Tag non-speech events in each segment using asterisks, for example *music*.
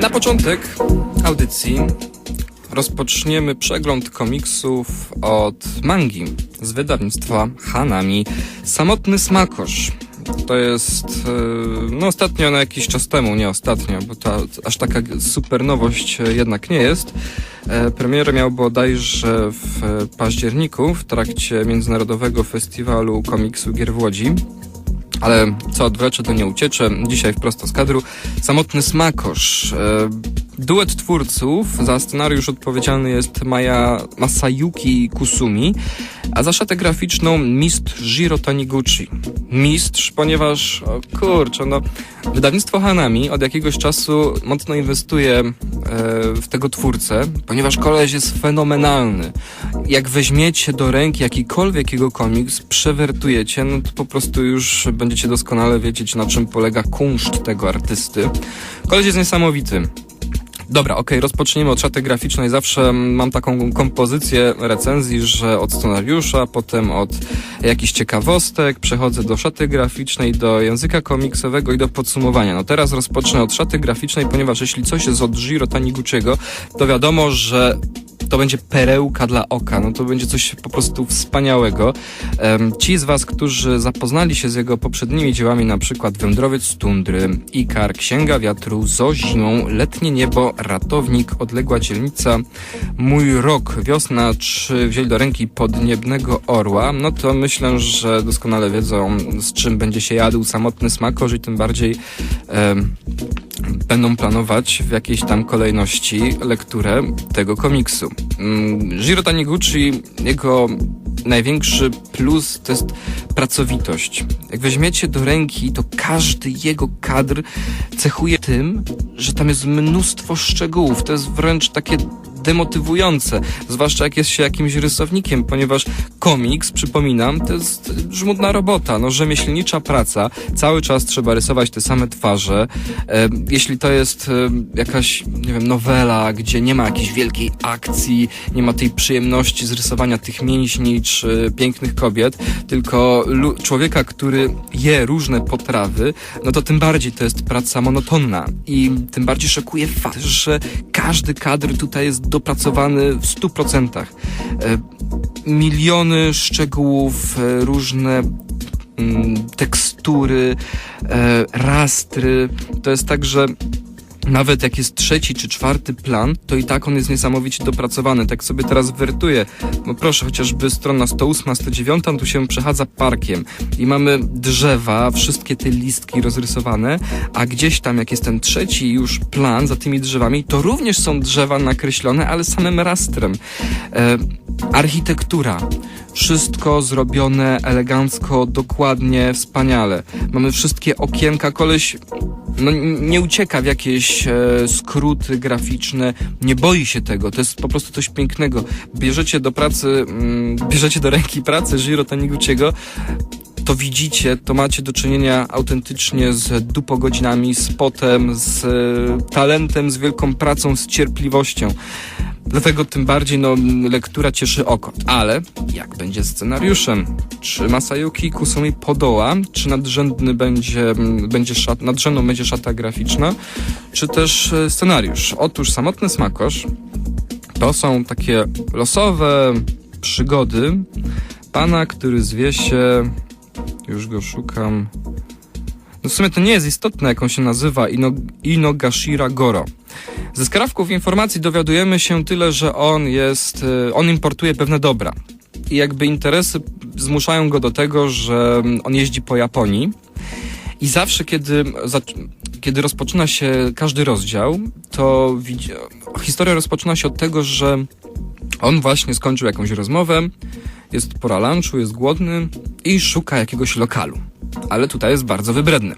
Na początek audycji rozpoczniemy przegląd komiksów od mangi z wydawnictwa Hanami. Samotny Smakosz. To jest, e, no ostatnio, no jakiś czas temu, nie ostatnio, bo to aż taka super nowość e, jednak nie jest. E, Premierę miał bodajże w e, październiku w trakcie Międzynarodowego Festiwalu Komiksu Gier w Łodzi. Ale co odwlecze, to nie uciecze. Dzisiaj wprost z kadru. Samotny Smakosz. E, duet twórców. Za scenariusz odpowiedzialny jest Maya Masayuki Kusumi, a za szatę graficzną mistrz Jiro Taniguchi. Mistrz, ponieważ, o kurczę, no, wydawnictwo Hanami od jakiegoś czasu mocno inwestuje e, w tego twórcę, ponieważ koleś jest fenomenalny. Jak weźmiecie do ręki jakikolwiek jego komiks, przewertujecie, no to po prostu już będziecie doskonale wiedzieć, na czym polega kunszt tego artysty. Koleś jest niesamowity. Dobra, okej, rozpoczniemy od szaty graficznej. Zawsze mam taką kompozycję recenzji, że od scenariusza, potem od jakichś ciekawostek, przechodzę do szaty graficznej, do języka komiksowego i do podsumowania. No teraz rozpocznę od szaty graficznej, ponieważ jeśli coś jest od Jiro Taniguchiego, to wiadomo, że to będzie perełka dla oka, no to będzie coś po prostu wspaniałego. Em, Ci z Was, którzy zapoznali się z jego poprzednimi dziełami, na przykład Wędrowiec Tundry, Ikar, Księga Wiatru, Zozimą, Letnie Niebo, Ratownik, Odległa Dzielnica, Mój Rok, Wiosna, czy wzięli do ręki Podniebnego Orła, no to myślę, że doskonale wiedzą, z czym będzie się jadł samotny smakorz i tym bardziej em, będą planować w jakiejś tam kolejności lekturę tego komiksu. Mm, Jiro Taniguchi, jego największy plus to jest pracowitość. Jak weźmiecie do ręki, to każdy jego kadr cechuje tym, że tam jest mnóstwo szczegółów. To jest wręcz takie demotywujące, zwłaszcza jak jest się jakimś rysownikiem, ponieważ komiks, przypominam, to jest żmudna robota, no rzemieślnicza praca, cały czas trzeba rysować te same twarze. E, jeśli to jest e, jakaś, nie wiem, nowela, gdzie nie ma jakiejś wielkiej akcji, nie ma tej przyjemności z rysowania tych mięśni czy pięknych kobiet, tylko człowieka, który je różne potrawy, no to tym bardziej to jest praca monotonna i tym bardziej szokuje fakt, że każdy kadr tutaj jest dopracowany w 100%. E, miliony szczegółów, e, różne mm, tekstury, e, rastry. To jest tak, że nawet jak jest trzeci czy czwarty plan, to i tak on jest niesamowicie dopracowany. Tak sobie teraz wertuję. No proszę, chociażby strona 108, 109, tu się przechadza parkiem i mamy drzewa, wszystkie te listki rozrysowane, a gdzieś tam, jak jest ten trzeci już plan za tymi drzewami, to również są drzewa nakreślone, ale samym rastrem. E, architektura. Wszystko zrobione elegancko, dokładnie, wspaniale. Mamy wszystkie okienka, koleś no, nie ucieka w jakieś e, skróty graficzne, nie boi się tego, to jest po prostu coś pięknego. Bierzecie do pracy, mm, bierzecie do ręki pracę Jiro Taniguchiego, to widzicie, to macie do czynienia autentycznie z dupogodzinami, z potem, z e, talentem, z wielką pracą, z cierpliwością. Dlatego tym bardziej no, lektura cieszy oko. Ale jak będzie scenariuszem? Czy Masayuki Kusumi podoła? Czy nadrzędny będzie, mm, będzie szat, nadrzędną będzie szata graficzna? Czy też e, scenariusz? Otóż Samotny Smakosz to są takie losowe przygody pana, który zwie się... Już go szukam... No w sumie to nie jest istotne, jak on się nazywa, Ino, Inogashira Goro. Ze skrawków informacji dowiadujemy się tyle, że on jest, y, on importuje pewne dobra. I jakby interesy zmuszają go do tego, że on jeździ po Japonii. I zawsze, kiedy, kiedy rozpoczyna się każdy rozdział, to historia rozpoczyna się od tego, że on właśnie skończył jakąś rozmowę, jest pora lunchu, jest głodny i szuka jakiegoś lokalu. Ale tutaj jest bardzo wybredny.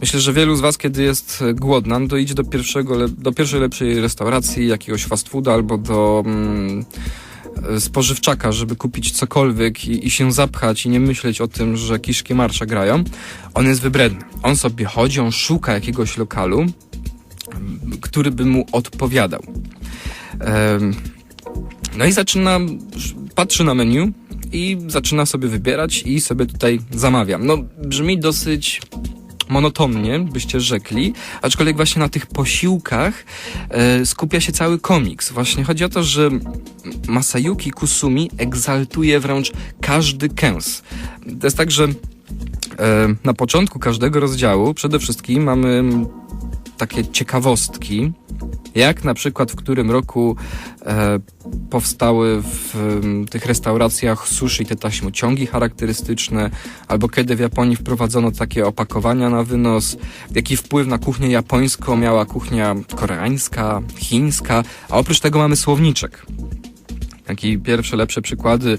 Myślę, że wielu z Was, kiedy jest głodna, no to idzie do, pierwszego, do pierwszej lepszej restauracji, jakiegoś fast fooda albo do mm, spożywczaka, żeby kupić cokolwiek i, i się zapchać i nie myśleć o tym, że kiszki marsza grają. On jest wybredny. On sobie chodzi, on szuka jakiegoś lokalu, który by mu odpowiadał. No i zaczyna, patrzy na menu i zaczyna sobie wybierać i sobie tutaj zamawiam. No, brzmi dosyć monotonnie, byście rzekli, aczkolwiek właśnie na tych posiłkach e, skupia się cały komiks. Właśnie chodzi o to, że Masayuki Kusumi egzaltuje wręcz każdy kęs. To jest tak, że e, na początku każdego rozdziału przede wszystkim mamy takie ciekawostki, jak na przykład w którym roku e, powstały w tych restauracjach sushi te taśmociągi charakterystyczne, albo kiedy w Japonii wprowadzono takie opakowania na wynos, jaki wpływ na kuchnię japońską miała kuchnia koreańska, chińska, a oprócz tego mamy słowniczek. Takie pierwsze, lepsze przykłady.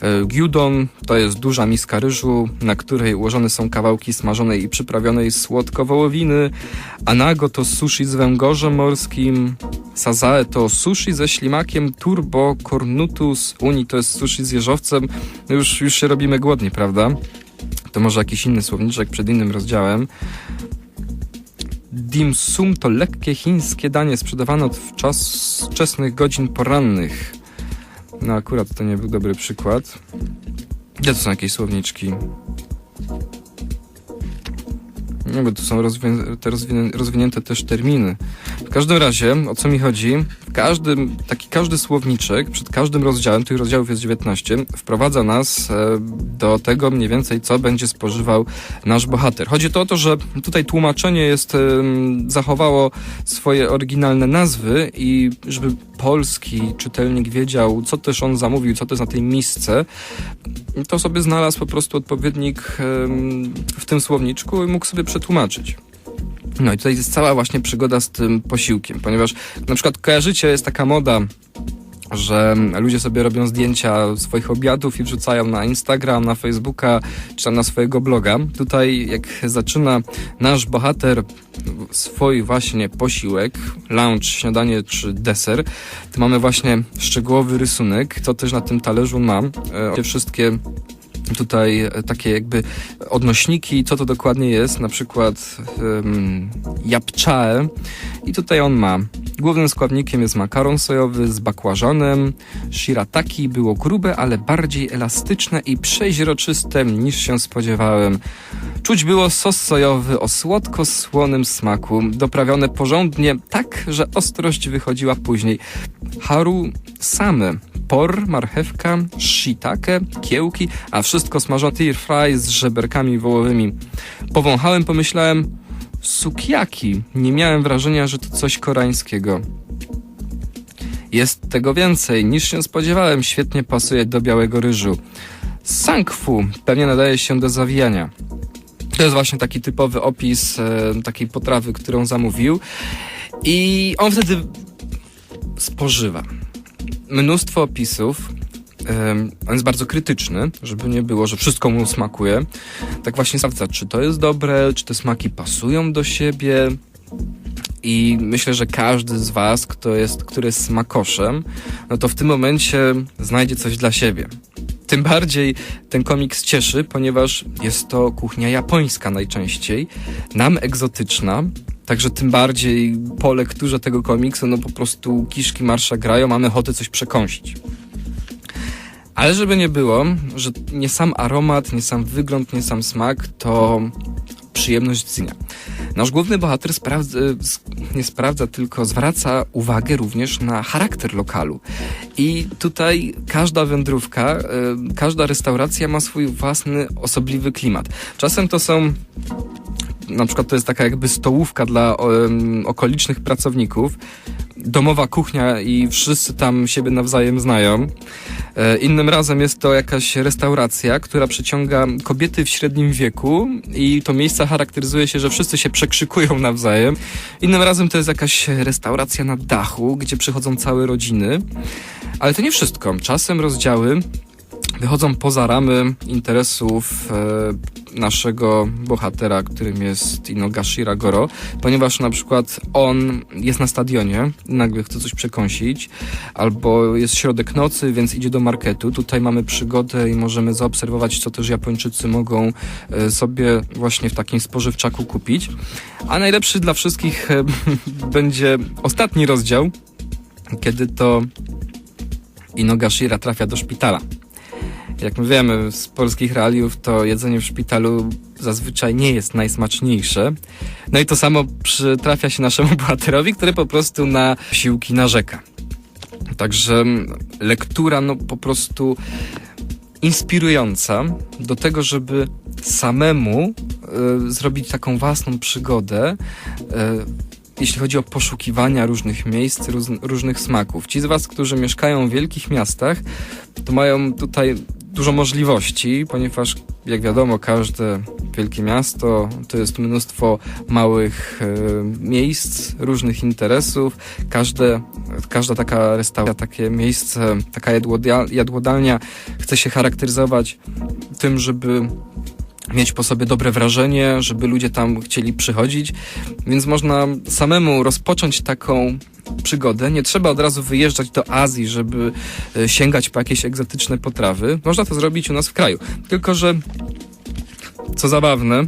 E, Gyudon to jest duża miska ryżu, na której ułożone są kawałki smażonej i przyprawionej słodko wołowiny. Anago to sushi z węgorzem morskim. Sazae to sushi ze ślimakiem. Turbo cornutus uni to jest sushi z jeżowcem. No już, już się robimy głodni, prawda? To może jakiś inny słowniczek przed innym rozdziałem. Dim sum to lekkie chińskie danie sprzedawane od wczesnych godzin porannych. No akurat to nie był dobry przykład. Gdzie to są jakieś słowniczki? No bo tu są rozwię- te rozwinię- rozwinięte też terminy. W każdym razie, o co mi chodzi? Taki każdy słowniczek, przed każdym rozdziałem, tych rozdziałów jest 19, wprowadza nas e, do tego mniej więcej, co będzie spożywał nasz bohater. Chodzi to o to, że tutaj tłumaczenie jest, zachowało swoje oryginalne nazwy i żeby polski czytelnik wiedział, co też on zamówił, co to jest na tej misce, to sobie znalazł po prostu odpowiednik w tym słowniczku i mógł sobie przetłumaczyć. No i tutaj jest cała właśnie przygoda z tym posiłkiem, ponieważ na przykład kojarzycie, jest taka moda, że ludzie sobie robią zdjęcia swoich obiadów i wrzucają na Instagram, na Facebooka, czy na swojego bloga. Tutaj jak zaczyna nasz bohater swój właśnie posiłek, lunch, śniadanie czy deser, to mamy właśnie szczegółowy rysunek, co też na tym talerzu mam. E, te wszystkie tutaj e, takie jakby odnośniki, co to dokładnie jest, na przykład um, japchae i tutaj on ma. Głównym składnikiem jest makaron sojowy z bakłażanem. Shirataki było grube, ale bardziej elastyczne i przeźroczyste niż się spodziewałem. Czuć było sos sojowy o słodko-słonym smaku, doprawione porządnie tak, że ostrość wychodziła później. Haru same, por, marchewka, shiitake, kiełki, a wszystko smażone tir fry z żeberkami wołowymi. Powąchałem, pomyślałem, sukiaki. Nie miałem wrażenia, że to coś koreańskiego. Jest tego więcej niż się spodziewałem, świetnie pasuje do białego ryżu. Sangfu pewnie nadaje się do zawijania. To jest właśnie taki typowy opis e, takiej potrawy, którą zamówił. I on wtedy spożywa. Mnóstwo opisów. On jest bardzo krytyczny, żeby nie było, że wszystko mu smakuje. Tak właśnie sprawdza, czy to jest dobre, czy te smaki pasują do siebie. I myślę, że każdy z Was, kto jest, który jest smakoszem, no to w tym momencie znajdzie coś dla siebie. Tym bardziej ten komiks cieszy, ponieważ jest to kuchnia japońska najczęściej, nam egzotyczna, także tym bardziej po lekturze tego komiksu, no po prostu kiszki marsza grają, mamy ochotę coś przekąsić. Ale żeby nie było, że nie sam aromat, nie sam wygląd, nie sam smak, to przyjemność dnia. Nasz główny bohater sprawdza, nie sprawdza, tylko zwraca uwagę również na charakter lokalu. I tutaj każda wędrówka, e, każda restauracja ma swój własny, osobliwy klimat. Czasem to są na przykład to jest taka jakby stołówka dla em, okolicznych pracowników, domowa kuchnia i wszyscy tam siebie nawzajem znają. E, Innym razem jest to jakaś restauracja, która przyciąga kobiety w średnim wieku i to miejsce charakteryzuje się, że wszyscy się przekrzykują nawzajem. Innym razem to jest jakaś restauracja na dachu, gdzie przychodzą całe rodziny. Ale to nie wszystko. Czasem rozdziały wychodzą poza ramy interesów e, naszego bohatera, którym jest Inogashira Goro, ponieważ na przykład on jest na stadionie nagle chce coś przekąsić, albo jest środek nocy, więc idzie do marketu. Tutaj mamy przygodę i możemy zaobserwować, co też Japończycy mogą e, sobie właśnie w takim spożywczaku kupić. A najlepszy dla wszystkich e, *laughs* będzie ostatni rozdział, kiedy to Inogashira trafia do szpitala. Jak my wiemy z polskich realiów, to jedzenie w szpitalu zazwyczaj nie jest najsmaczniejsze. No i to samo przytrafia się naszemu *laughs* bohaterowi, który po prostu na siłki narzeka. Także mm, lektura, no po prostu inspirująca do tego, żeby samemu e, zrobić taką własną przygodę, e, jeśli chodzi o poszukiwania różnych miejsc, różnych smaków. Ci z Was, którzy mieszkają w wielkich miastach, to mają tutaj dużo możliwości, ponieważ jak wiadomo, każde wielkie miasto to jest mnóstwo małych e, miejsc, różnych interesów. Każde, każda taka restauracja, takie miejsce, taka jadłodalnia chce się charakteryzować tym, żeby mieć po sobie dobre wrażenie, żeby ludzie tam chcieli przychodzić, więc można samemu rozpocząć taką przygodę. Nie trzeba od razu wyjeżdżać do Azji, żeby e, sięgać po jakieś egzotyczne potrawy. Można to zrobić u nas w kraju. Tylko, że co zabawne,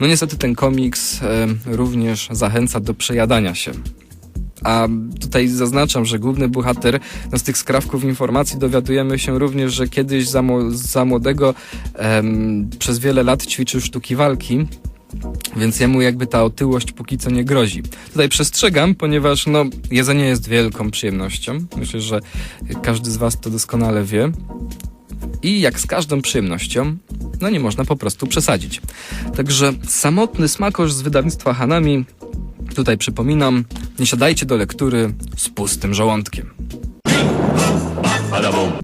no niestety ten komiks e, również zachęca do przejadania się. A tutaj zaznaczam, że główny bohater no z tych skrawków informacji dowiadujemy się również, że kiedyś za, za młodego em, przez wiele lat ćwiczył sztuki walki. Więc jemu jakby ta otyłość póki co nie grozi. Tutaj przestrzegam, ponieważ no, jedzenie jest wielką przyjemnością. Myślę, że każdy z Was to doskonale wie. I jak z każdą przyjemnością, no nie można po prostu przesadzić. Także samotny smakosz z wydawnictwa Hanami. Tutaj przypominam, nie siadajcie do lektury z pustym żołądkiem.